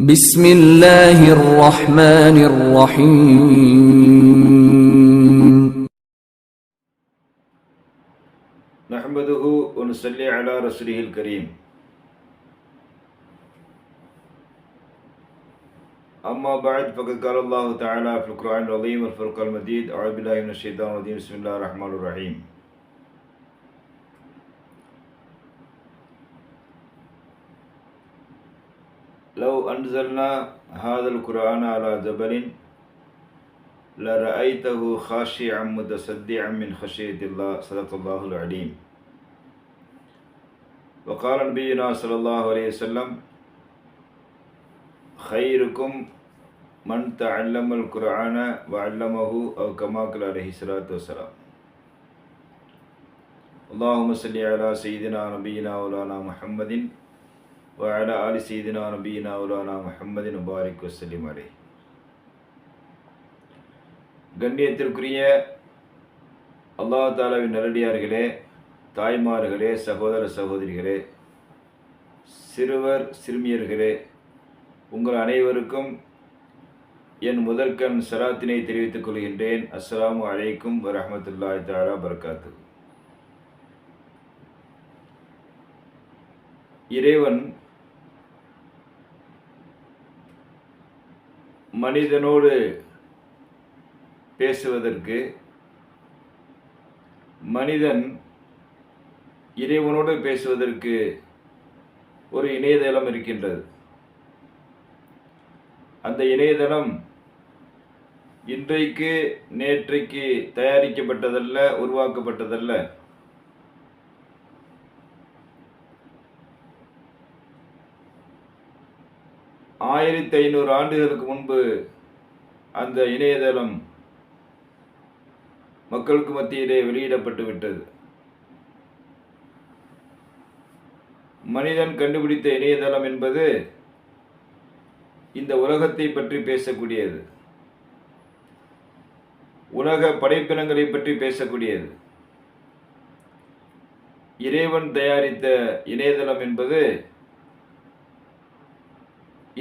بسم الله الرحمن الرحيم نحمده ونصلي على رسوله الكريم أما بعد فقد قال الله تعالى في القرآن العظيم والفرقان المجيد أعوذ بالله من الشيطان الرجيم بسم الله الرحمن الرحيم أنزلنا هذا القرآن على جبل لرأيته خاشعا متصدعا من خشية الله صدق الله العليم. وقال نبينا صلى الله عليه وسلم خيركم من تعلم القرآن وعلمه أو كما قال عليه الصلاة والسلام. اللهم صل على سيدنا نبينا مولانا محمد. وعلى آل سيدنا نبينا مولانا محمد وبارك وسلم عليه கண்ணியத்திற்குரிய அல்லாஹ் தாலாவின் நல்லடியார்களே தாய்மார்களே சகோதர சகோதரிகளே சிறுவர் சிறுமியர்களே உங்கள் அனைவருக்கும் என் முதற்கண் சலாத்தினை தெரிவித்துக் கொள்கின்றேன் அஸ்ஸலாமு அலைக்கும் வரஹமத்துல்லாஹி தாலா பரக்காத்து இறைவன் மனிதனோடு பேசுவதற்கு மனிதன் இறைவனோடு பேசுவதற்கு ஒரு இணையதளம் இருக்கின்றது. அந்த இணையதளம் இன்றைக்கு நேற்றைக்கு தயாரிக்கப்பட்டதல்ல உருவாக்கப்பட்டதல்ல. ஆயிரத்தி ஐநூறு ஆண்டுகளுக்கு முன்பு அந்த இணையதளம் மக்களுக்கு மத்தியிலே வெளியிடப்பட்டு விட்டது. மனிதன் கண்டுபிடித்த இணையதளம் என்பது இந்த உலகத்தை பற்றி பேசக்கூடியது. உலக படைப்பினங்களை பற்றி பேசக்கூடியது. இறைவன் தயாரித்த இணையதளம் என்பது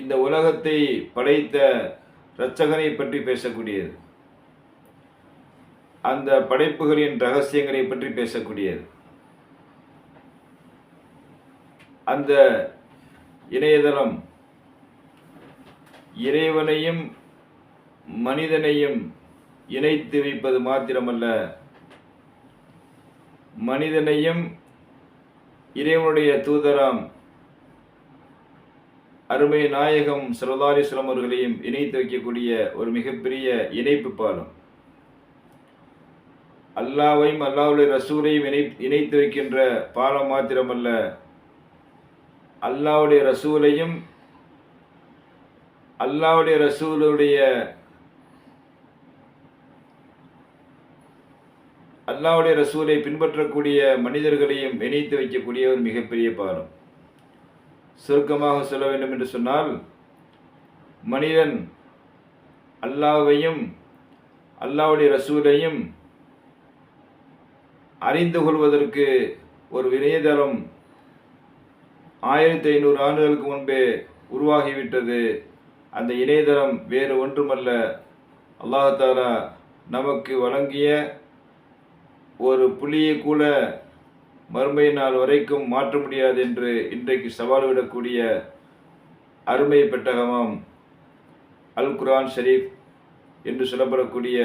இந்த உலகத்தை படைத்த இரட்சகனை பற்றி பேசக்கூடியது. அந்த படைப்புகளின் ரகசியங்களை பற்றி பேசக்கூடியது. அந்த இணையதளம் இறைவனையும் மனிதனையும் இணைத்து வைப்பது மாத்திரமல்ல மனிதனையும் இறைவனுடைய தூதராம் அருமை நாயகம் சிறதாரி சிலமர்களையும் இணைத்து வைக்கக்கூடிய ஒரு மிகப்பெரிய இணைப்பு பாலம். அல்லாவையும் அல்லாவுடைய ரசூலையும் இணை இணைத்து வைக்கின்ற பாலம் மாத்திரமல்ல அல்லாவுடைய ரசூலையும் அல்லாவுடைய ரசூலுடைய அல்லாவுடைய ரசூலை பின்பற்றக்கூடிய மனிதர்களையும் இணைத்து வைக்கக்கூடிய ஒரு மிகப்பெரிய பாலம். சுருக்கமாக சொல்ல வேண்டும் என்று சொன்னால் மனிதன் அல்லாவையும் அல்லாவுடைய ரசூலையும் அறிந்து கொள்வதற்கு ஒரு இணையதளம் ஆயிரத்தி ஐநூறு ஆண்டுகளுக்கு முன்பே உருவாகிவிட்டது. அந்த இணையதளம் வேறு ஒன்றுமல்ல. அல்லாஹாலா நமக்கு வழங்கிய ஒரு புள்ளியை கூட மறுமை நாள் வரைக்கும் மாற்ற முடியாது என்று இன்றைக்கு சவால் விடக்கூடிய அருமை பெட்டகமாம் அல் குரான் ஷரீப் என்று சொல்லப்படக்கூடிய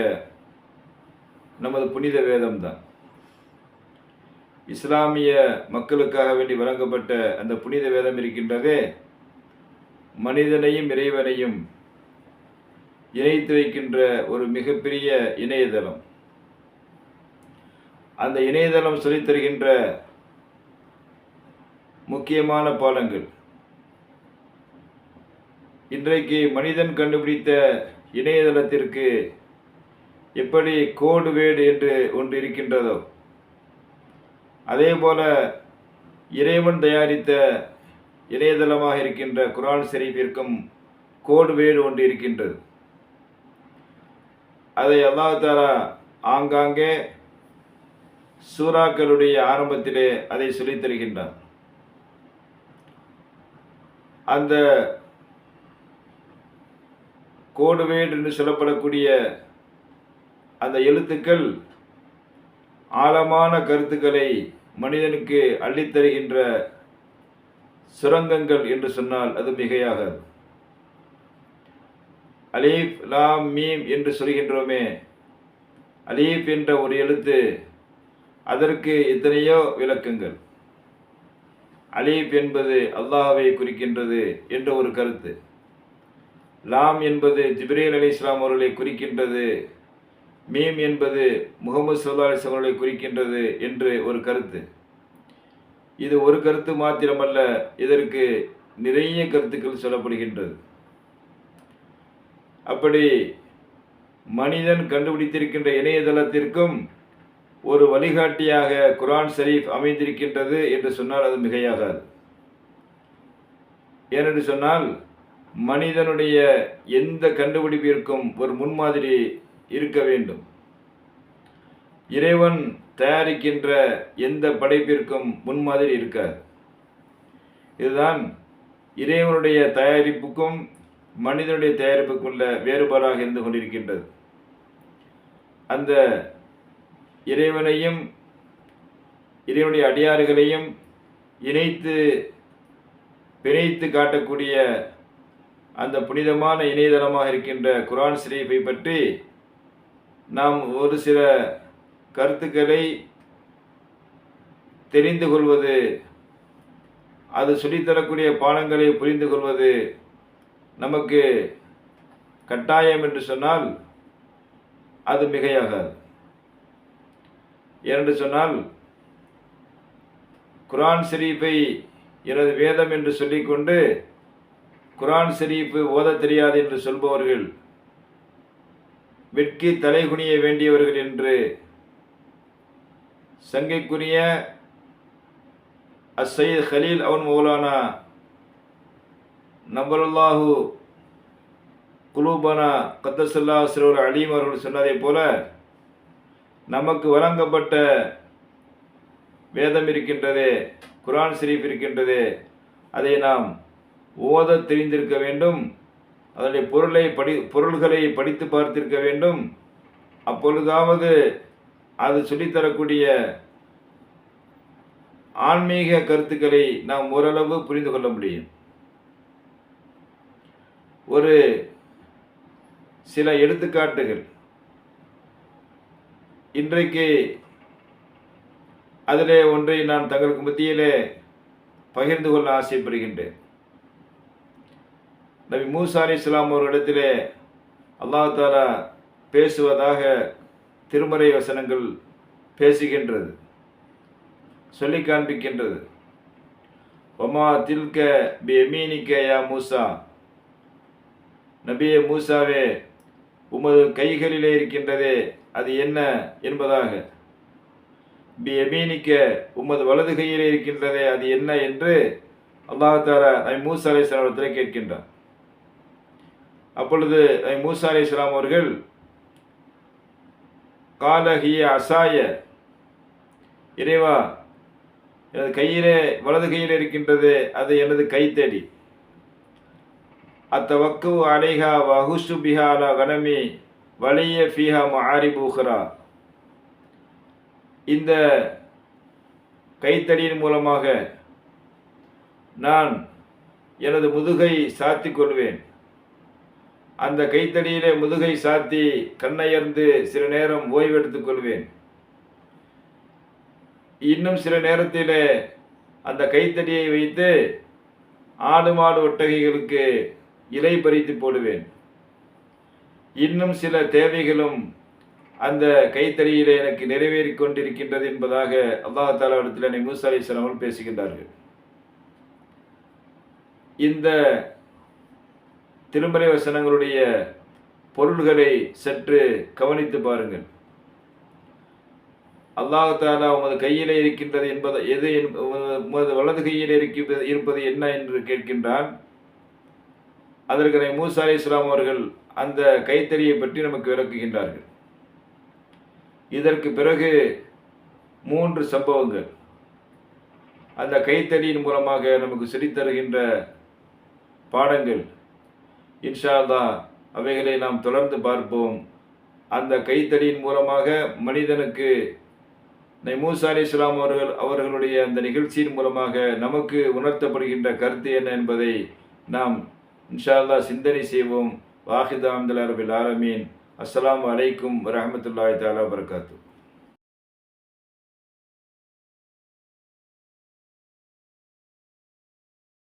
நமது புனித வேதம்தான். இஸ்லாமிய மக்களுக்காக வேண்டி வழங்கப்பட்ட அந்த புனித வேதம் இருக்கின்றதே மனிதனையும் இறைவனையும் இணைத்து வைக்கின்ற ஒரு மிகப்பெரிய இணையதளம். அந்த இணையதளம் சொல்லித் தருகின்ற முக்கியமான பாடங்கள் இன்றைக்கு மனிதன் கண்டுபிடித்த இணையதளத்திற்கு எப்படி கோடு வேடு என்று ஒன்று இருக்கின்றதோ அதே போல இறைவன் தயாரித்த இணையதளமாக இருக்கின்ற குரான் ஷெரீஃபிற்கும் கோடு வேடு ஒன்று இருக்கின்றது. அதை அல்லாஹாலா ஆங்காங்கே சூறாக்களுடைய ஆரம்பத்திலே அதை சொல்லித்தருகின்றார் அந்த கோடுவேட் என்று சொல்லப்படக்கூடிய அந்த எழுத்துக்கள் ஆழமான கருத்துக்களை மனிதனுக்கு அள்ளித்தருகின்ற சுரங்கங்கள் என்று சொன்னால் அது மிகையாகாது. அலீஃப் லாம் மீம் என்று சொல்கின்றோமே அலீஃப் என்ற ஒரு எழுத்து அதற்கு எத்தனையோ விளக்கங்கள். அலீஃப் என்பது அல்லாஹாவை குறிக்கின்றது என்ற ஒரு கருத்து. லாம் என்பது ஜிப்ரேல் அலி இஸ்லாம் அவர்களை குறிக்கின்றது. மீம் என்பது முகமது சல்லா அலிஸ்லாம் அவர்களை குறிக்கின்றது என்று ஒரு கருத்து. இது ஒரு கருத்து மாத்திரமல்ல இதற்கு நிறைய கருத்துக்கள் சொல்லப்படுகின்றது. அப்படி மனிதன் கண்டுபிடித்திருக்கின்ற இணையதளத்திற்கும் ஒரு வழிகாட்டியாக குரான் ஷரீஃப் அமைந்திருக்கின்றது என்று சொன்னால் அது மிகையாகாது. ஏனென்று சொன்னால் மனிதனுடைய எந்த கண்டுபிடிப்பிற்கும் ஒரு முன்மாதிரி இருக்க வேண்டும். இறைவன் தயாரிக்கின்ற எந்த படைப்பிற்கும் முன்மாதிரி இருக்காது. இதுதான் இறைவனுடைய தயாரிப்புக்கும் மனிதனுடைய தயாரிப்புக்குள்ள வேறுபாடாக இருந்து கொண்டிருக்கின்றது. அந்த இறைவனையும் இறைவனுடைய அடியாறுகளையும் இணைத்து பிணைத்து காட்டக்கூடிய அந்த புனிதமான இணையதளமாக இருக்கின்ற குரான் சிறைப்பை பற்றி நாம் ஒரு சில கருத்துக்களை தெரிந்து கொள்வது அது சொல்லித்தரக்கூடிய பாடங்களை புரிந்து கொள்வது நமக்கு கட்டாயம் என்று சொன்னால் அது மிகையாகாது. ஏனென்று சொன்னால் குரான் ஷரீஃபை எனது வேதம் என்று சொல்லிக்கொண்டு குரான் ஷரீஃபு ஓதத் தெரியாது என்று சொல்பவர்கள் வெட்கி தலைகுனிய வேண்டியவர்கள் என்று சங்கைக்குரிய அசையத் ஹலீல் அவன் மௌலானா நபருல்லாஹு குலூபானா கத்தசல்லா சிறுவர் அலீம் அவர்கள் சொன்னதைப் போல நமக்கு வழங்கப்பட்ட வேதம் இருக்கின்றது குரான் ஷரீஃப் இருக்கின்றது அதை நாம் ஓத தெரிந்திருக்க வேண்டும் அதனுடைய பொருளை படி பொருள்களை படித்து பார்த்திருக்க வேண்டும். அப்பொழுதாவது அது சொல்லித்தரக்கூடிய ஆன்மீக கருத்துக்களை நாம் ஓரளவு புரிந்து கொள்ள முடியும். ஒரு சில எடுத்துக்காட்டுகள். இன்றைக்கு அதிலே ஒன்றை நான் தங்களுக்கு மத்தியிலே பகிர்ந்து கொள்ள ஆசைப்படுகின்றேன். நபி மூசா அலி இஸ்லாம் அவர்களிடத்திலே அல்லாஹாலா பேசுவதாக திருமறை வசனங்கள் பேசுகின்றது சொல்லி காண்பிக்கின்றது. ஒமா தில்க பி எமீனிக்க யா மூசா? நபியே மூசாவே உமது கைகளிலே இருக்கின்றதே அது என்ன என்பதாக. பி எமீனிக்க உமது வலது கையில் இருக்கின்றதே அது என்ன என்று அல்லாஹாலா நபி மூசா அலி இஸ்லாமத்தில் கேட்கின்றார் அப்பொழுது நபி மூசா அலி இஸ்லாம் அவர்கள் காலஹிய அசாய. இறைவா எனது கையிலே வலது கையில் இருக்கின்றது அது எனது கைத்தடி அத்தவக்கு அலைஹா வஹுசு பிஹாலா கனமி. வலிய ஃபீஹா மாரி பூஹரா இந்த கைத்தடியின் மூலமாக நான் எனது முதுகை சாத்தி கொள்வேன். அந்த கைத்தடியிலே முதுகை சாத்தி கண்ணயர்ந்து சில நேரம் ஓய்வெடுத்துக் கொள்வேன். இன்னும் சில நேரத்திலே அந்த கைத்தடியை வைத்து ஆடு மாடு ஒட்டகைகளுக்கு இலை பறித்து போடுவேன். இன்னும் சில தேவைகளும் அந்த கைத்தறியில் எனக்கு நிறைவேறி கொண்டிருக்கின்றது என்பதாக அல்லாஹ் தாலாவிடத்தில் என்னை மூசா அலி பேசுகின்றார்கள். இந்த திருமறை வசனங்களுடைய பொருள்களை சற்று கவனித்து பாருங்கள். அல்லாஹ் தாலா உமது கையிலே இருக்கின்றது என்பது எது உமது வலது கையில் இருக்கின்றது இருப்பது என்ன என்று கேட்கின்றான். அதற்கு மூசா அலி இஸ்லாம் அவர்கள் அந்த கைத்தறியை பற்றி நமக்கு விளக்குகின்றார்கள். இதற்கு பிறகு மூன்று சம்பவங்கள். அந்த கைத்தறியின் மூலமாக நமக்கு சிரித்தருகின்ற பாடங்கள். இன்ஷால்லா அவைகளை நாம் தொடர்ந்து பார்ப்போம். அந்த கைத்தறியின் மூலமாக மனிதனுக்கு மூசா அலி இஸ்லாம் அவர்கள் அவர்களுடைய அந்த நிகழ்ச்சியின் மூலமாக நமக்கு உணர்த்தப்படுகின்ற கருத்து என்ன என்பதை நாம் இன்ஷால்லா சிந்தனை செய்வோம். வாஹிதாம்துல்லா ரபில் ஆலமீன். அஸ்லாம் வலைக்கும் வரமத்துல்லாய் தாலா வரகாத்தூ